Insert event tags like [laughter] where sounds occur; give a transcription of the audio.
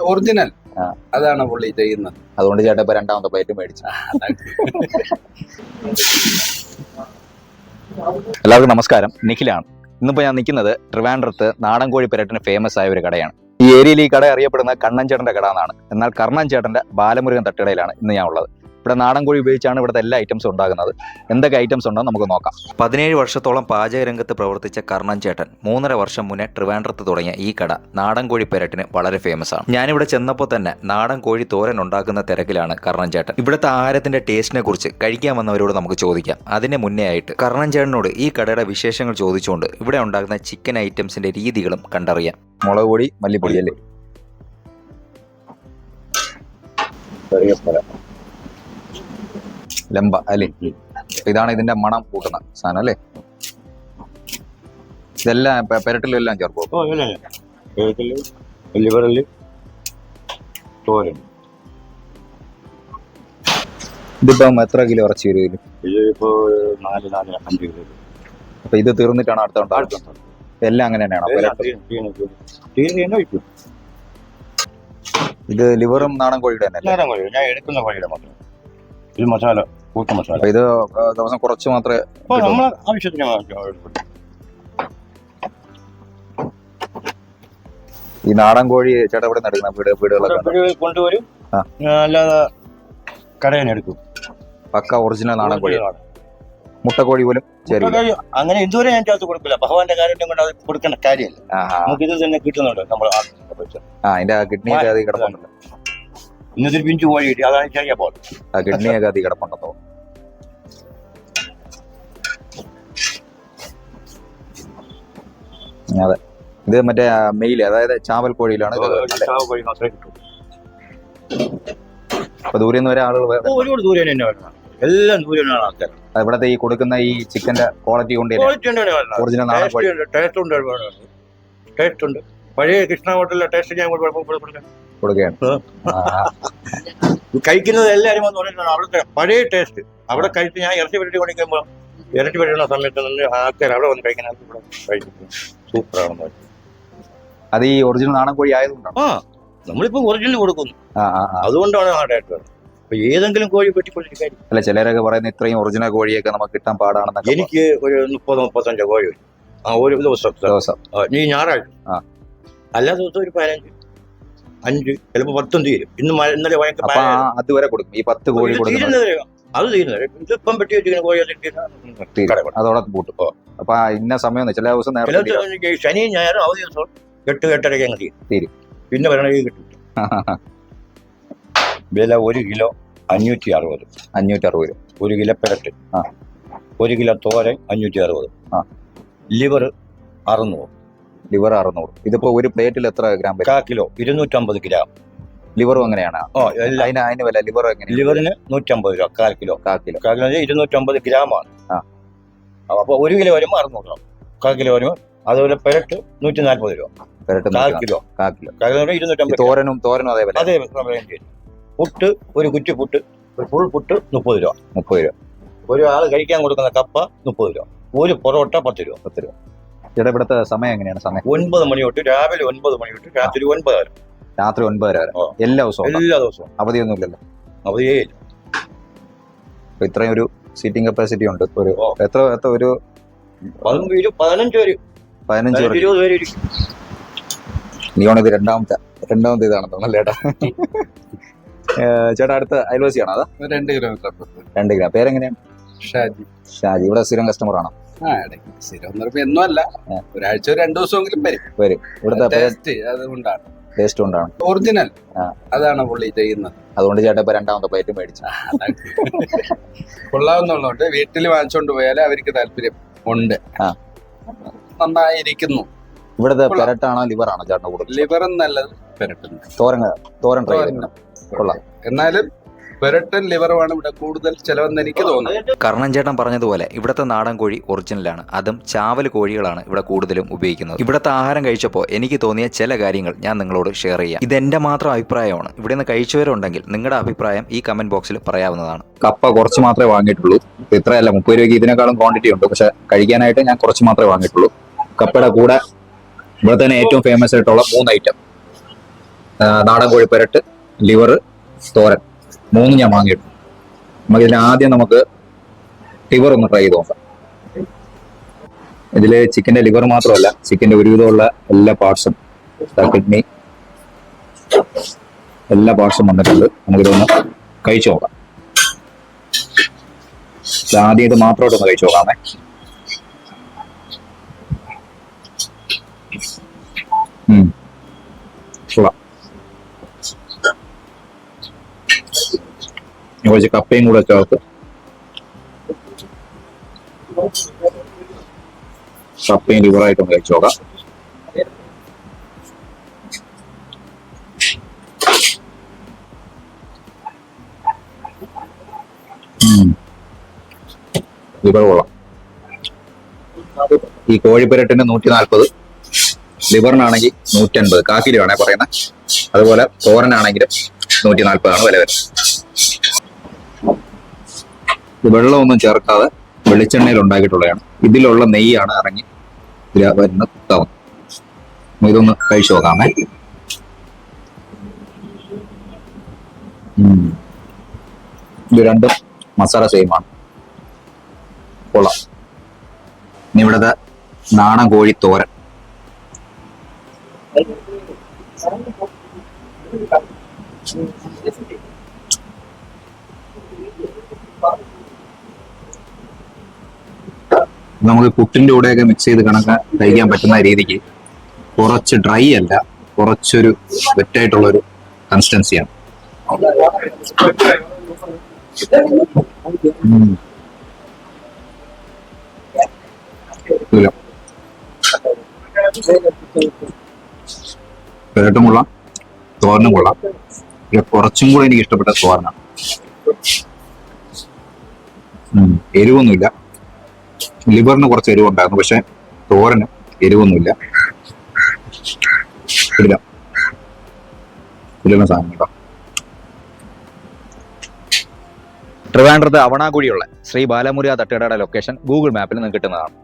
Original അതാണ് പുള്ളി ചെയ്യുന്നത്. അതുകൊണ്ട് ചേട്ടാ ഇപ്പൊ രണ്ടാമത്തെ പ്ലേറ്റ് മേടിച്ചു. എല്ലാവർക്കും നമസ്കാരം. നിഖിലാണ്. ഇന്നിപ്പോ ഞാൻ നിൽക്കുന്നത് ട്രിവാൻഡ്രത്ത് നാടൻ കോഴി പെരട്ടിന് ഫേമസ് ആയ ഒരു കടയാണ്. ഈ ഏരിയയിൽ ഈ കട അറിയപ്പെടുന്ന കണ്ണൻ ചേട്ടന്റെ കട എന്നാണ്. എന്നാൽ കർണൻ ചേട്ടന്റെ ബാലമുരുകൻ തട്ടുകടയിലാണ് ഇന്ന് ഞാൻ ഉള്ളത്. ഇവിടെ നാടൻ കോഴി ഉപയോഗിച്ചാണ് ഇവിടുത്തെ എല്ലാ ഐറ്റംസും ഉണ്ടാകുന്നത്. എന്തൊക്കെ ഐറ്റംസ് ഉണ്ടോ നമുക്ക് നോക്കാം. പതിനേഴ് വർഷത്തോളം പാചക രംഗത്ത് പ്രവർത്തിച്ച കർണൻ ചേട്ടൻ മൂന്നര വർഷം മുന്നേ ട്രിവാൻഡ്രത്ത് തുടങ്ങിയ ഈ കട നാടൻ കോഴി പെരട്ടിന് വളരെ ഫേമസ് ആണ്. ഞാനിവിടെ ചെന്നപ്പോൾ തന്നെ നാടൻ കോഴി തോരൻ ഉണ്ടാക്കുന്ന തിരക്കിലാണ് കർണൻ ചേട്ടൻ. ഇവിടുത്തെ ആഹാരത്തിന്റെ ടേസ്റ്റിനെ കുറിച്ച് കഴിക്കാൻ വന്നവരോട് നമുക്ക് ചോദിക്കാം. അതിന് മുന്നേ ആയിട്ട് കർണൻ ചേട്ടനോട് ഈ കടയുടെ വിശേഷങ്ങൾ ചോദിച്ചുകൊണ്ട് ഇവിടെ ഉണ്ടാക്കുന്ന ചിക്കൻ ഐറ്റംസിന്റെ രീതികളും കണ്ടറിയാം. മുളക് പൊടി മല്ലിപ്പൊടി അല്ലേ? ലംബ അല്ലേ? അപ്പൊ ഇതാണ് ഇതിന്റെ മണം കൂട്ടുന്ന സാധനം അല്ലേ? ഇതെല്ലാം പെരട്ടിലും എല്ലാം ചേർക്കും ലിവറിൽ തോരൻ. ഇതിപ്പം എത്ര കിലോ ഇറച്ചി വരും ഇതിൽ? ഇപ്പോ നാല് നാല് അഞ്ച് കിലോ അപ്പൊ ഇത് തീർന്നിട്ടാണ് അടുത്ത ഉണ്ടാക്കുന്നത് എല്ലാം അങ്ങനെ തന്നെയാണോ ഇത് ലിവറും നാടൻ കോഴിയുടെ തന്നെ അല്ലേ? കോഴി. ഞാൻ എടുക്കുന്ന കോഴിയുടെ മാത്രം. ഇത് മസാല. കൂട്ട മസാല. ഇത് ദിവസം കുറച്ച് മാത്രമേ നമ്മളെ ആവശ്യത്തിന് ഈ നാടൻ കോഴി ചേട്ടാ ഇവിടെ നടക്കുന്ന വീട് വീടുകളൊക്കെ കൊണ്ടുവരും. അല്ലാതെ കടയിൽ എടുക്കും. പക്ക ഒറിജിനൽ നാടൻ കോഴി. മുട്ടക്കോഴി പോലും അങ്ങനെ ഇതുവരെ ഞാൻ ചേർത്ത് കൊടുക്കില്ല. ഭഗവാന്റെ കാര്യം കൊണ്ട് അത് കൊടുക്കേണ്ട കാര്യമല്ല. നമുക്ക് ഇത് തന്നെ കിട്ടുന്നുണ്ട്. നമ്മൾ ആ അതിന്റെ കിഡ്നി അതി ഇന്നത്തെ പിഞ്ചു കോഴി കിട്ടി. അതാണ് ചെറിയ ആ കിഡ്നിയൊക്കെ അതി കിടപ്പുണ്ടോ അതെ. ഇത് മറ്റേ മെയിൽ അതായത് ചാവൽ കോഴിയിലാണ് അപ്പൊ ദൂരെ നിന്ന് വരെ ആളുകൾ ഒരുപാട് ദൂരെ തന്നെ വരുന്നത് എല്ലാം ദൂരെയാണ് ആൾക്കാർ. ഇവിടത്തെ ഈ കൊടുക്കുന്ന ഈ ചിക്കന്റെ ക്വാളിറ്റി കൊണ്ട് ഒറിജിനൽ ടേസ്റ്റ് ഉണ്ട് ടേസ്റ്റ് ഉണ്ട് പഴയ കൃഷ്ണ ഹോട്ടലിലെ ടേസ്റ്റ് ഞാൻ കൊടു- കൊടു- കൊടുക്കാം. കൊടുക്കുകയാണ്. കഴിക്കുന്നത് എല്ലാവരും വന്ന് പറഞ്ഞിട്ടാണ് അവിടുത്തെ പഴയ ടേസ്റ്റ് അവിടെ കഴിച്ച് ഞാൻ ഇരട്ടി പെട്ടി കൊടുക്കുമ്പോൾ ഇരട്ടി പെട്ടിയുള്ള സമയത്ത് നല്ല ആൾക്കാർ അവിടെ വന്ന് കഴിക്കാൻ ഇവിടെ കഴിക്കും സൂപ്പറാണെന്ന് പറയും. അത് ഈ ഒറിജിനൽ നാടൻ കോഴി ആയതുകൊണ്ടാണ്? ആ നമ്മളിപ്പോ ഒറിജിനൽ കൊടുക്കുന്നു. അതുകൊണ്ടാണ് ആ അപ്പൊ ഏതെങ്കിലും കോഴി പെട്ടിക്കൊണ്ടിട്ട് കാര്യം അല്ല ചിലരൊക്കെ പറയുന്ന ഇത്രയും ഒറിജിനൽ കോഴിയൊക്കെ നമുക്ക് കിട്ടാൻ പാടാണെന്ന് എനിക്ക് ഒരു മുപ്പത് മുപ്പത്തഞ്ചോ കോഴി ആ ഒരു ദിവസം. ദിവസം. ഞായറാഴ്ച. ആ. എല്ലാ ദിവസവും ഒരു പതിനഞ്ച്. അഞ്ച് ചിലപ്പോ പത്തും തീരും. ഇന്ന് ഇന്നലെ അതുവരെ കൊടുക്കും. ഈ പത്ത് കോഴി തീരുന്നത് അത് തീരുന്നത് ഇതിപ്പം പെട്ടി വെച്ചിരിക്കുന്ന കോഴി പൂട്ടും. അപ്പൊ ഇന്ന സമയം ചില ദിവസം ശനിയും ഞായറും അവധി ദിവസം എട്ട് എട്ടരയ്ക്ക് അങ്ങ് തീരും. തീരും. പിന്നെ വരണമെങ്കിൽ കിട്ടും. വില ഒരു കിലോ അഞ്ഞൂറ്റി അറുപത്. അഞ്ഞൂറ്റി അറുപത് രൂപ. ഒരു കിലോ പെരട്ട്. ആ. ഒരു കിലോ തോരൻ അഞ്ഞൂറ്റി അറുപത്. ആ. ലിവർ അറുന്നൂറ്. ലിവർ അറുന്നൂറ്. ഇതിപ്പോ ഒരു പ്ലേറ്റിൽ എത്ര ഗ്രാം വരും? കാ കിലോ. ഇരുന്നൂറ്റമ്പത് ഗ്രാം. ലിവറും അങ്ങനെയാണ്. ഓ എല്ലാം. അതിന് അതിന് വില ലിവർ എങ്ങനെയാണ് ലിവറിന് നൂറ്റമ്പത് രൂപ കാൽ കിലോ. കാ കിലോ. കാൽ കിലോ ഇരുന്നൂറ്റമ്പത് ഗ്രാമാണ്. ആ. അപ്പോൾ ഒരു കിലോ വരുമ്പോൾ അറുന്നൂറ് രൂപ. കാൽ കിലോ വരുമ്പോൾ അതുപോലെ പെരട്ട് നൂറ്റി നാൽപ്പത് രൂപ. പെരട്ട് കാൽ നൂറ്റി കിലോ. കാ കിലോ. കാൽ കിലോ ഈ ഇരുന്നൂറ്റമ്പത് തോരനും തോരനും അതേ വില. അതേ റേഞ്ച് പുട്ട് ഒരു കുറ്റി പുട്ട് ഒരു ഫുൾ പുട്ട് മുപ്പത് രൂപ. മുപ്പത് രൂപ. ഒരു ആൾ കഴിക്കാൻ കൊടുക്കുന്ന കപ്പ മുപ്പത് രൂപ. ഒരു പൊറോട്ട പത്ത് രൂപ. പത്ത് രൂപ. ചേട്ടാ ഇവിടുത്തെ സമയം എങ്ങനെയാണ്? സമയം? ഒൻപത് മണി തൊട്ട് രാവിലെ ഒൻപത് മണി തൊട്ട് രാത്രി ഒൻപത് വരെ. രാത്രി ഒൻപതര വരെ ഓ. എല്ലാ ദിവസവും ഉണ്ടോ? എല്ലാ ദിവസവും. അവധിയൊന്നും ഇല്ലല്ലോ അവധിയേ ഇല്ല. അപ്പൊ ഇത്രയും ഒരു സീറ്റിംഗ് കപ്പാസിറ്റി ഉണ്ട്. ഒരു ഓ. എത്ര എത്ര ഒരു പതിനഞ്ച് പേര് പതിനഞ്ച് പേര്. പതിനഞ്ച് പതിനഞ്ച് പേർക്ക് ഇരുപത് പേര് ഇരിക്കും. നീയാണ് ഇത് രണ്ടാമത്തെ രണ്ടാമത്തെ ഇതാണ് തോന്നല്ലേ ചേട്ടാ [laughs] ചേട്ടാ അടുത്ത അയൽവാസിയാണോ അതാ? രണ്ട് കിലോമീറ്റർ അപ്പുറത്ത് രണ്ട് ഗ്രാം പേരെങ്ങനെയാണ്? ഷാജി. ഷാജി. ഇവിടെ സ്ഥിരം കസ്റ്റമർ ആണോ? ആ ഇടയ്ക്ക് സ്ഥിരം എന്ന് അല്ല. ഒരാഴ്ച ഒരു രണ്ടു ദിവസമെങ്കിലും വരും. വരും. ഇവിടുത്തെ ടേസ്റ്റ് അതുകൊണ്ടാണ്. ടേസ്റ്റ് കൊണ്ടാണ്. ഒറിജിനൽ അതാണ് പുള്ളി ചെയ്യുന്നത്. അതുകൊണ്ട് ചേട്ടാ ഇപ്പൊ രണ്ടാമത്തെ പ്ലേറ്റ് മേടിച്ചു. കൊള്ളാവുന്നുള്ളതുകൊണ്ട് വീട്ടിൽ വാങ്ങിച്ചോണ്ട് പോയാലേ അവർക്ക് താല്പര്യം ഉണ്ട്. നന്നായിരിക്കുന്നു. ഇവിടുത്തെ. പെരട്ടാണോ ലിവർ ആണോ ചേട്ടന് കൂടുതൽ? ലിവറും നല്ലത് പെരട്ടുന്നു തോരൻ തോരൻ ട്രൈ കൊള്ളാം. എന്നാലും പെരട്ടും ലിവറുമാണ് ഇവിടെ കൂടുതൽ ചെലവെന്ന് എനിക്ക് തോന്നുന്നു കർണൻ ചേട്ടൻ പറഞ്ഞതുപോലെ ഇവിടുത്തെ നാടൻ കോഴി ഒറിജിനലാണ്. അതും ചാവൽ കോഴികളാണ് ഇവിടെ കൂടുതലും ഉപയോഗിക്കുന്നത്. ഇവിടുത്തെ ആഹാരം കഴിച്ചപ്പോൾ എനിക്ക് തോന്നിയ ചില കാര്യങ്ങൾ ഞാൻ നിങ്ങളോട് ഷെയർ ചെയ്യാം. ഇത് ഇതെന്റെ മാത്രം അഭിപ്രായമാണ്. ഇവിടെ നിന്ന് കഴിച്ചവരുണ്ടെങ്കിൽ നിങ്ങളുടെ അഭിപ്രായം ഈ കമന്റ് ബോക്സിൽ പറയാവുന്നതാണ്. കപ്പ കുറച്ച് മാത്രമേ വാങ്ങിയിട്ടുള്ളൂ. ഇത്രയല്ല മുപ്പത് രൂപയ്ക്ക് ഇതിനേക്കാളും ക്വാണ്ടിറ്റി ഉണ്ട്. പക്ഷെ കഴിക്കാനായിട്ട് ഞാൻ കുറച്ച് മാത്രമേ വാങ്ങിയിട്ടുള്ളൂ. കപ്പയുടെ കൂടെ ഇവിടെ തന്നെ ഏറ്റവും ഫേമസ് ആയിട്ടുള്ള മൂന്ന് ഐറ്റം നാടൻ കോഴി പെരട്ട് ലിവർ തോരൻ. മൂന്നും ഞാൻ വാങ്ങിയിട്ടു നമുക്ക് ഇതിൽ ആദ്യം നമുക്ക് ലിവർ ഒന്ന് ട്രൈ ചെയ്ത് നോക്കാം. ഇതിൽ ചിക്കന്റെ ലിവർ മാത്രമല്ല ചിക്കന്റെ ഒരുവിധമുള്ള എല്ലാ പാർട്സും കിഡ്നി എല്ലാ പാർട്സും വന്നിട്ടുണ്ട്. നമുക്കിതൊന്ന് കഴിച്ചു നോക്കാം. ആദ്യം ഇത് മാത്രമായിട്ടൊന്ന് കഴിച്ചു നോക്കാമേ. ഉം. കുറച്ച് കപ്പയും കൂടെ ചേർത്ത്. കപ്പയും ലിവറായിട്ടൊന്ന് കഴിച്ചോക്കാം ലിവർ കൊള്ളാം. ഈ കോഴിപ്പുരട്ടിന് നൂറ്റി നാൽപ്പത് ലിവറിനാണെങ്കിൽ നൂറ്റി അൻപത് കാക്കിലി വേണേ പറയുന്നത് അതുപോലെ തോരനാണെങ്കിലും നൂറ്റി നാൽപ്പതാണ് വില വരുന്നത്. ഇത് വെള്ളമൊന്നും ചേർക്കാതെ വെളിച്ചെണ്ണയിൽ ഉണ്ടാക്കിയിട്ടുള്ളതാണ്. ഇതിലുള്ള നെയ്യാണ് ഇറങ്ങി വരുന്ന തവണ. ഇതൊന്ന് കഴിച്ചു നോക്കാമേ. ഇത് രണ്ടും മസാല സെയിമാണ് കൊള്ളാം. ഇനി ഇവിടുത്തെ നാടൻ കോഴി തോരൻ. നമുക്ക് പുട്ടിന്റെ കൂടെയൊക്കെ മിക്സ് ചെയ്ത് കണക്ക് കഴിക്കാൻ പറ്റുന്ന രീതിക്ക് കുറച്ച് ഡ്രൈ അല്ല കുറച്ചൊരു വെറ്റായിട്ടുള്ളൊരു കൺസിസ്റ്റൻസിയാണ്. പെരട്ടും കൊള്ളാം. തോരനും കൊള്ളാം. കുറച്ചും കൂടെ എനിക്ക് ഇഷ്ടപ്പെട്ട തോരനാണ്. എരിവൊന്നുമില്ല. ലിവറിന് കുറച്ച് എരിവുണ്ടായിരുന്നു. പക്ഷെ തോരന് എരിവൊന്നുമില്ല. ഇല്ല. ഇല്ല സാധനം ട്രിവാൻഡ്രത്ത് അവണാകുഴിയുള്ള ശ്രീ ബാലമുരുക തട്ടുകടയുടെ ലൊക്കേഷൻ ഗൂഗിൾ മാപ്പിൽ നിന്ന് കിട്ടുന്നതാണ്.